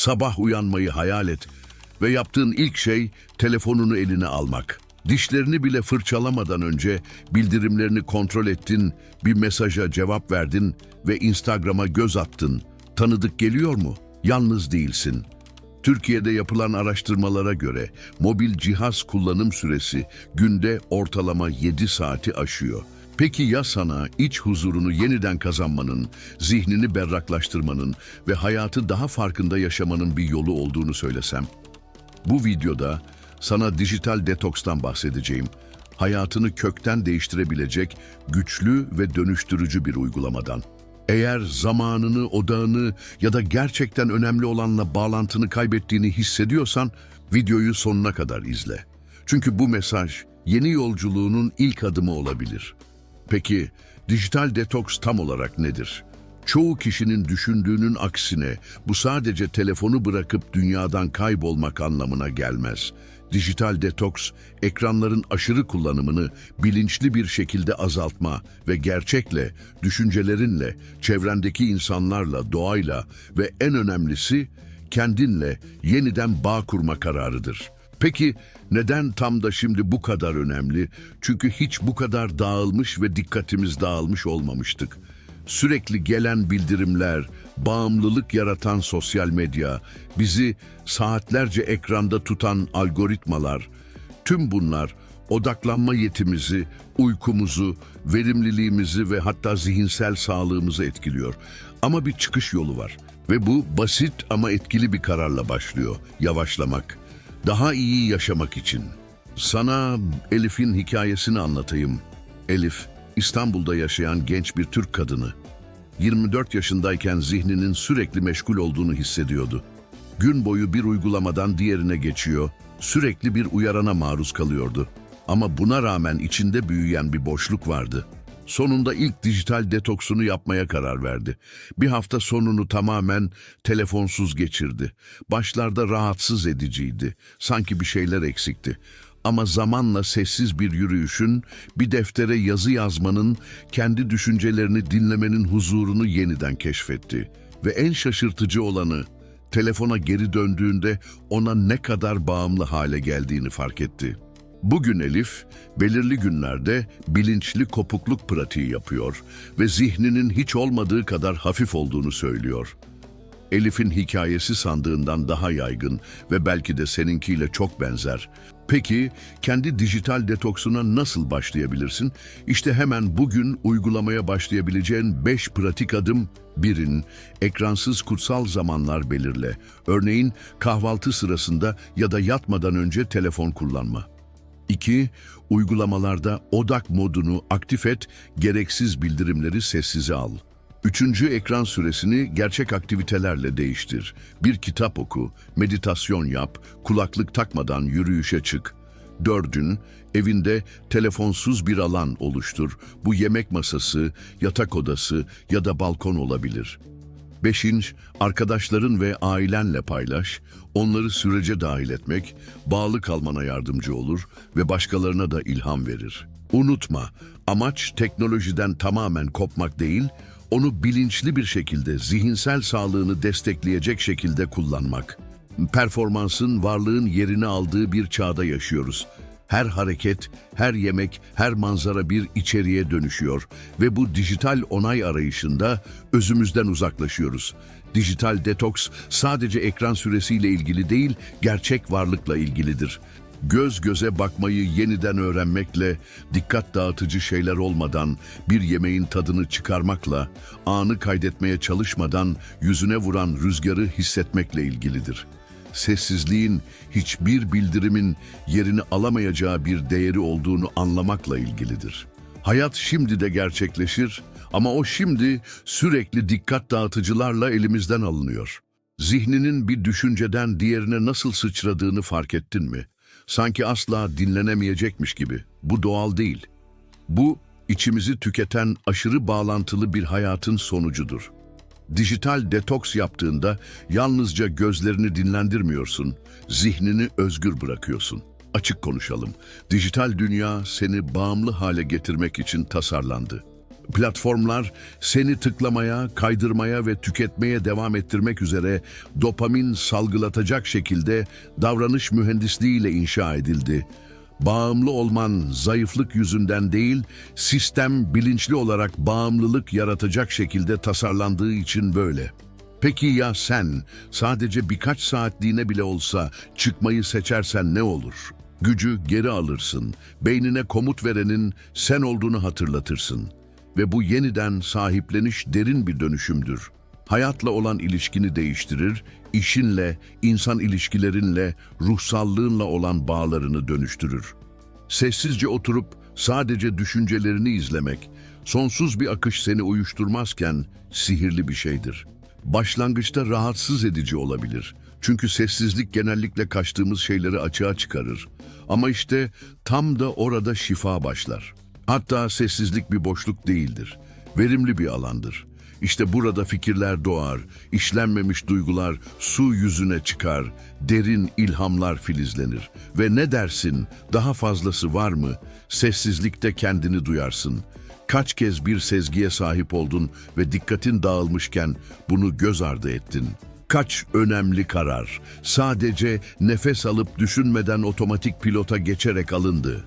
Sabah uyanmayı hayal et ve yaptığın ilk şey telefonunu eline almak. Dişlerini bile fırçalamadan önce bildirimlerini kontrol ettin, bir mesaja cevap verdin ve Instagram'a göz attın. Tanıdık geliyor mu? Yalnız değilsin. Türkiye'de yapılan araştırmalara göre mobil cihaz kullanım süresi günde ortalama 7 saati aşıyor. Peki ya sana iç huzurunu yeniden kazanmanın, zihnini berraklaştırmanın ve hayatı daha farkında yaşamanın bir yolu olduğunu söylesem? Bu videoda sana dijital detokstan bahsedeceğim. Hayatını kökten değiştirebilecek güçlü ve dönüştürücü bir uygulamadan. Eğer zamanını, odağını ya da gerçekten önemli olanla bağlantını kaybettiğini hissediyorsan videoyu sonuna kadar izle. Çünkü bu mesaj yeni yolculuğunun ilk adımı olabilir. Peki dijital detoks tam olarak nedir? Çoğu kişinin düşündüğünün aksine bu sadece telefonu bırakıp dünyadan kaybolmak anlamına gelmez. Dijital detoks, ekranların aşırı kullanımını bilinçli bir şekilde azaltma ve gerçekle, düşüncelerinle, çevrendeki insanlarla, doğayla ve en önemlisi kendinle yeniden bağ kurma kararıdır. Peki neden tam da şimdi bu kadar önemli? Çünkü hiç bu kadar dağılmış ve dikkatimiz dağılmış olmamıştık. Sürekli gelen bildirimler, bağımlılık yaratan sosyal medya, bizi saatlerce ekranda tutan algoritmalar, tüm bunlar odaklanma yetimizi, uykumuzu, verimliliğimizi ve hatta zihinsel sağlığımızı etkiliyor. Ama bir çıkış yolu var ve bu basit ama etkili bir kararla başlıyor. Yavaşlamak, daha iyi yaşamak için. Sana Elif'in hikayesini anlatayım. Elif, İstanbul'da yaşayan genç bir Türk kadını. 24 yaşındayken zihninin sürekli meşgul olduğunu hissediyordu. Gün boyu bir uygulamadan diğerine geçiyor, sürekli bir uyarana maruz kalıyordu. Ama buna rağmen içinde büyüyen bir boşluk vardı. Sonunda ilk dijital detoksunu yapmaya karar verdi. Bir hafta sonunu tamamen telefonsuz geçirdi. Başlarda rahatsız ediciydi. Sanki bir şeyler eksikti. Ama zamanla sessiz bir yürüyüşün, bir deftere yazı yazmanın, kendi düşüncelerini dinlemenin huzurunu yeniden keşfetti. Ve en şaşırtıcı olanı, telefona geri döndüğünde ona ne kadar bağımlı hale geldiğini fark etti. Bugün Elif, belirli günlerde bilinçli kopukluk pratiği yapıyor ve zihninin hiç olmadığı kadar hafif olduğunu söylüyor. Elif'in hikayesi sandığından daha yaygın ve belki de seninkiyle çok benzer. Peki kendi dijital detoksuna nasıl başlayabilirsin? İşte hemen bugün uygulamaya başlayabileceğin 5 pratik adım. Birin, ekransız kutsal zamanlar belirle. Örneğin kahvaltı sırasında ya da yatmadan önce telefon kullanma. 2. Uygulamalarda odak modunu aktif et, gereksiz bildirimleri sessize al. Üçüncü ekran süresini gerçek aktivitelerle değiştir. Bir kitap oku, meditasyon yap, kulaklık takmadan yürüyüşe çık. Dördün, evinde telefonsuz bir alan oluştur. Bu yemek masası, yatak odası ya da balkon olabilir. Beşinci, arkadaşların ve ailenle paylaş. Onları sürece dahil etmek, bağlı kalmana yardımcı olur ve başkalarına da ilham verir. Unutma, amaç teknolojiden tamamen kopmak değil, onu bilinçli bir şekilde zihinsel sağlığını destekleyecek şekilde kullanmak. Performansın varlığın yerini aldığı bir çağda yaşıyoruz. Her hareket, her yemek, her manzara bir içeriğe dönüşüyor ve bu dijital onay arayışında özümüzden uzaklaşıyoruz. Dijital detoks sadece ekran süresiyle ilgili değil, gerçek varlıkla ilgilidir. Göz göze bakmayı yeniden öğrenmekle, dikkat dağıtıcı şeyler olmadan, bir yemeğin tadını çıkarmakla, anı kaydetmeye çalışmadan yüzüne vuran rüzgarı hissetmekle ilgilidir sessizliğin hiçbir bildirimin yerini alamayacağı bir değeri olduğunu anlamakla ilgilidir. Hayat şimdi de gerçekleşir ama o şimdi sürekli dikkat dağıtıcılarla elimizden alınıyor. Zihninin bir düşünceden diğerine nasıl sıçradığını fark ettin mi? Sanki asla dinlenemeyecekmiş gibi. Bu doğal değil. Bu içimizi tüketen aşırı bağlantılı bir hayatın sonucudur. Dijital detoks yaptığında yalnızca gözlerini dinlendirmiyorsun, zihnini özgür bırakıyorsun. Açık konuşalım. Dijital dünya seni bağımlı hale getirmek için tasarlandı. Platformlar seni tıklamaya, kaydırmaya ve tüketmeye devam ettirmek üzere dopamin salgılatacak şekilde davranış mühendisliğiyle inşa edildi. Bağımlı olman zayıflık yüzünden değil, sistem bilinçli olarak bağımlılık yaratacak şekilde tasarlandığı için böyle. Peki ya sen sadece birkaç saatliğine bile olsa çıkmayı seçersen ne olur? Gücü geri alırsın, beynine komut verenin sen olduğunu hatırlatırsın. Ve bu yeniden sahipleniş derin bir dönüşümdür. Hayatla olan ilişkini değiştirir, işinle, insan ilişkilerinle, ruhsallığınla olan bağlarını dönüştürür. Sessizce oturup sadece düşüncelerini izlemek, sonsuz bir akış seni uyuşturmazken sihirli bir şeydir. Başlangıçta rahatsız edici olabilir. Çünkü sessizlik genellikle kaçtığımız şeyleri açığa çıkarır. Ama işte tam da orada şifa başlar. Hatta sessizlik bir boşluk değildir. Verimli bir alandır. İşte burada fikirler doğar, işlenmemiş duygular su yüzüne çıkar, derin ilhamlar filizlenir. Ve ne dersin, daha fazlası var mı? Sessizlikte kendini duyarsın. Kaç kez bir sezgiye sahip oldun ve dikkatin dağılmışken bunu göz ardı ettin. Kaç önemli karar sadece nefes alıp düşünmeden otomatik pilota geçerek alındı.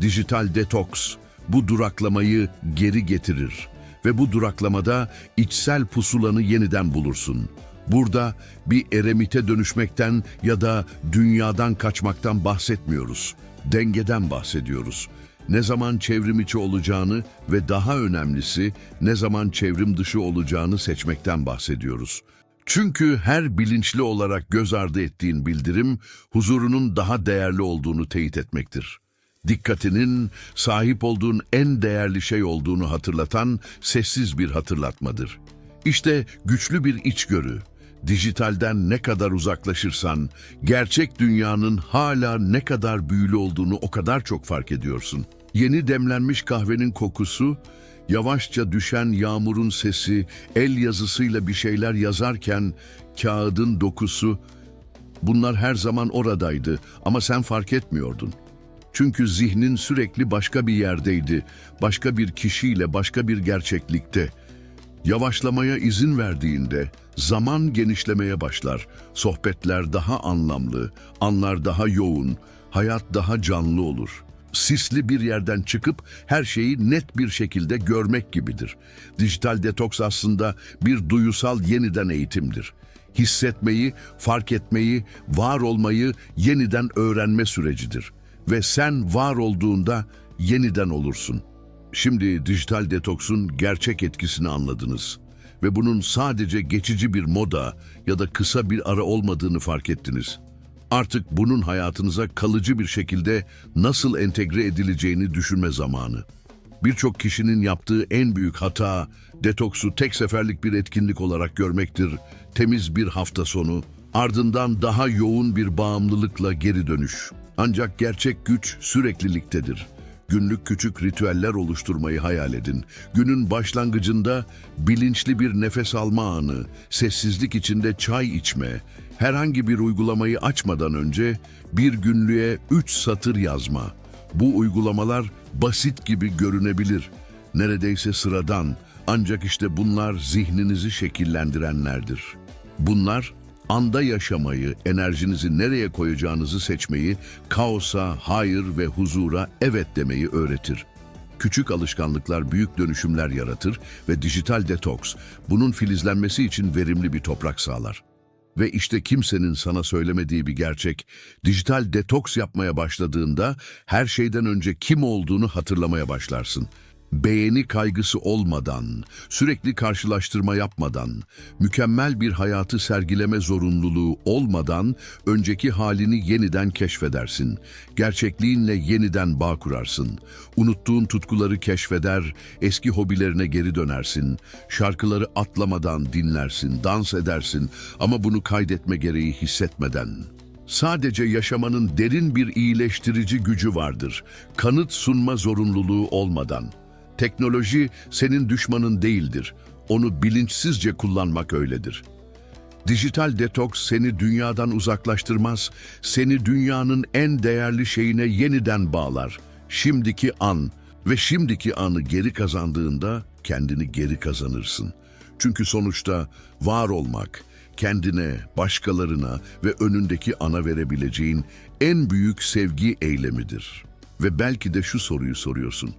Dijital detoks bu duraklamayı geri getirir ve bu duraklamada içsel pusulanı yeniden bulursun. Burada bir eremite dönüşmekten ya da dünyadan kaçmaktan bahsetmiyoruz. Dengeden bahsediyoruz. Ne zaman çevrim içi olacağını ve daha önemlisi ne zaman çevrim dışı olacağını seçmekten bahsediyoruz. Çünkü her bilinçli olarak göz ardı ettiğin bildirim huzurunun daha değerli olduğunu teyit etmektir dikkatinin sahip olduğun en değerli şey olduğunu hatırlatan sessiz bir hatırlatmadır. İşte güçlü bir içgörü. Dijitalden ne kadar uzaklaşırsan, gerçek dünyanın hala ne kadar büyülü olduğunu o kadar çok fark ediyorsun. Yeni demlenmiş kahvenin kokusu, yavaşça düşen yağmurun sesi, el yazısıyla bir şeyler yazarken kağıdın dokusu, bunlar her zaman oradaydı ama sen fark etmiyordun. Çünkü zihnin sürekli başka bir yerdeydi, başka bir kişiyle, başka bir gerçeklikte. Yavaşlamaya izin verdiğinde zaman genişlemeye başlar. Sohbetler daha anlamlı, anlar daha yoğun, hayat daha canlı olur. Sisli bir yerden çıkıp her şeyi net bir şekilde görmek gibidir. Dijital detoks aslında bir duyusal yeniden eğitimdir hissetmeyi, fark etmeyi, var olmayı yeniden öğrenme sürecidir ve sen var olduğunda yeniden olursun. Şimdi dijital detoksun gerçek etkisini anladınız ve bunun sadece geçici bir moda ya da kısa bir ara olmadığını fark ettiniz. Artık bunun hayatınıza kalıcı bir şekilde nasıl entegre edileceğini düşünme zamanı. Birçok kişinin yaptığı en büyük hata detoksu tek seferlik bir etkinlik olarak görmektir. Temiz bir hafta sonu, ardından daha yoğun bir bağımlılıkla geri dönüş. Ancak gerçek güç sürekliliktedir. Günlük küçük ritüeller oluşturmayı hayal edin. Günün başlangıcında bilinçli bir nefes alma anı, sessizlik içinde çay içme, herhangi bir uygulamayı açmadan önce bir günlüğe üç satır yazma. Bu uygulamalar basit gibi görünebilir. Neredeyse sıradan ancak işte bunlar zihninizi şekillendirenlerdir. Bunlar anda yaşamayı, enerjinizi nereye koyacağınızı seçmeyi, kaosa hayır ve huzura evet demeyi öğretir. Küçük alışkanlıklar büyük dönüşümler yaratır ve dijital detoks bunun filizlenmesi için verimli bir toprak sağlar. Ve işte kimsenin sana söylemediği bir gerçek, dijital detoks yapmaya başladığında her şeyden önce kim olduğunu hatırlamaya başlarsın beğeni kaygısı olmadan, sürekli karşılaştırma yapmadan, mükemmel bir hayatı sergileme zorunluluğu olmadan önceki halini yeniden keşfedersin. Gerçekliğinle yeniden bağ kurarsın. Unuttuğun tutkuları keşfeder, eski hobilerine geri dönersin. Şarkıları atlamadan dinlersin, dans edersin ama bunu kaydetme gereği hissetmeden. Sadece yaşamanın derin bir iyileştirici gücü vardır. Kanıt sunma zorunluluğu olmadan. Teknoloji senin düşmanın değildir. Onu bilinçsizce kullanmak öyledir. Dijital detoks seni dünyadan uzaklaştırmaz, seni dünyanın en değerli şeyine yeniden bağlar. Şimdiki an ve şimdiki anı geri kazandığında kendini geri kazanırsın. Çünkü sonuçta var olmak, kendine, başkalarına ve önündeki ana verebileceğin en büyük sevgi eylemidir. Ve belki de şu soruyu soruyorsun.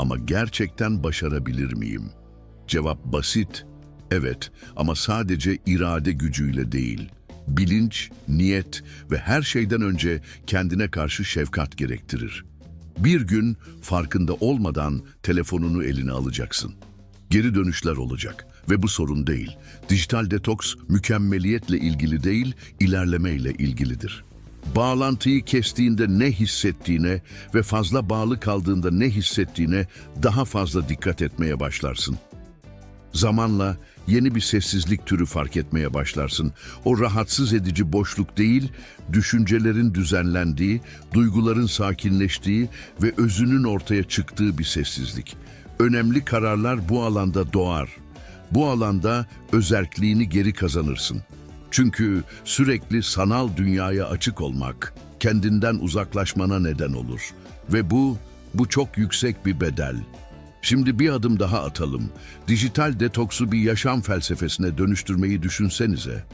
Ama gerçekten başarabilir miyim? Cevap basit. Evet ama sadece irade gücüyle değil. Bilinç, niyet ve her şeyden önce kendine karşı şefkat gerektirir. Bir gün farkında olmadan telefonunu eline alacaksın. Geri dönüşler olacak ve bu sorun değil. Dijital detoks mükemmeliyetle ilgili değil, ilerlemeyle ilgilidir. Bağlantıyı kestiğinde ne hissettiğine ve fazla bağlı kaldığında ne hissettiğine daha fazla dikkat etmeye başlarsın. Zamanla yeni bir sessizlik türü fark etmeye başlarsın. O rahatsız edici boşluk değil, düşüncelerin düzenlendiği, duyguların sakinleştiği ve özünün ortaya çıktığı bir sessizlik. Önemli kararlar bu alanda doğar. Bu alanda özerkliğini geri kazanırsın. Çünkü sürekli sanal dünyaya açık olmak kendinden uzaklaşmana neden olur. Ve bu, bu çok yüksek bir bedel. Şimdi bir adım daha atalım. Dijital detoksu bir yaşam felsefesine dönüştürmeyi düşünsenize.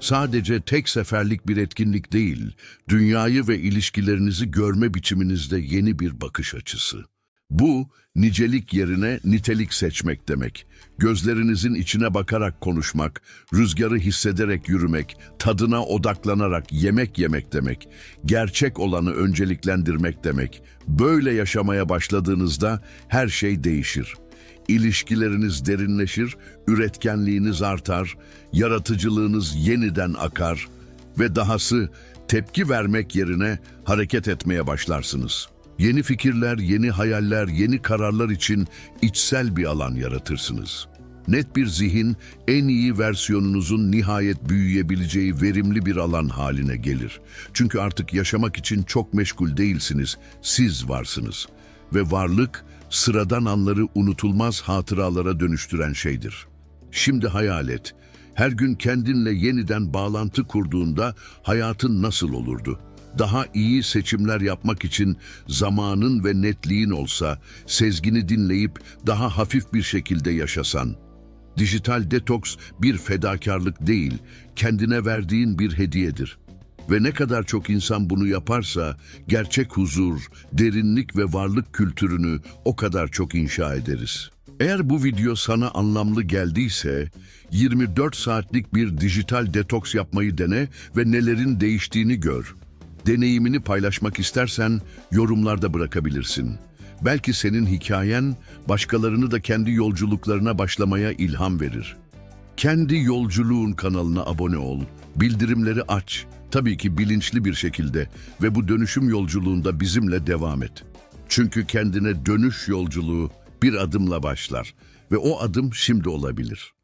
Sadece tek seferlik bir etkinlik değil, dünyayı ve ilişkilerinizi görme biçiminizde yeni bir bakış açısı. Bu, nicelik yerine nitelik seçmek demek. Gözlerinizin içine bakarak konuşmak, rüzgarı hissederek yürümek, tadına odaklanarak yemek yemek demek. Gerçek olanı önceliklendirmek demek. Böyle yaşamaya başladığınızda her şey değişir. İlişkileriniz derinleşir, üretkenliğiniz artar, yaratıcılığınız yeniden akar ve dahası tepki vermek yerine hareket etmeye başlarsınız. Yeni fikirler, yeni hayaller, yeni kararlar için içsel bir alan yaratırsınız. Net bir zihin, en iyi versiyonunuzun nihayet büyüyebileceği verimli bir alan haline gelir. Çünkü artık yaşamak için çok meşgul değilsiniz, siz varsınız. Ve varlık, sıradan anları unutulmaz hatıralara dönüştüren şeydir. Şimdi hayal et, her gün kendinle yeniden bağlantı kurduğunda hayatın nasıl olurdu? Daha iyi seçimler yapmak için zamanın ve netliğin olsa, sezgini dinleyip daha hafif bir şekilde yaşasan. Dijital detoks bir fedakarlık değil, kendine verdiğin bir hediyedir. Ve ne kadar çok insan bunu yaparsa, gerçek huzur, derinlik ve varlık kültürünü o kadar çok inşa ederiz. Eğer bu video sana anlamlı geldiyse, 24 saatlik bir dijital detoks yapmayı dene ve nelerin değiştiğini gör. Deneyimini paylaşmak istersen yorumlarda bırakabilirsin. Belki senin hikayen başkalarını da kendi yolculuklarına başlamaya ilham verir. Kendi Yolculuğun kanalına abone ol, bildirimleri aç, tabii ki bilinçli bir şekilde ve bu dönüşüm yolculuğunda bizimle devam et. Çünkü kendine dönüş yolculuğu bir adımla başlar ve o adım şimdi olabilir.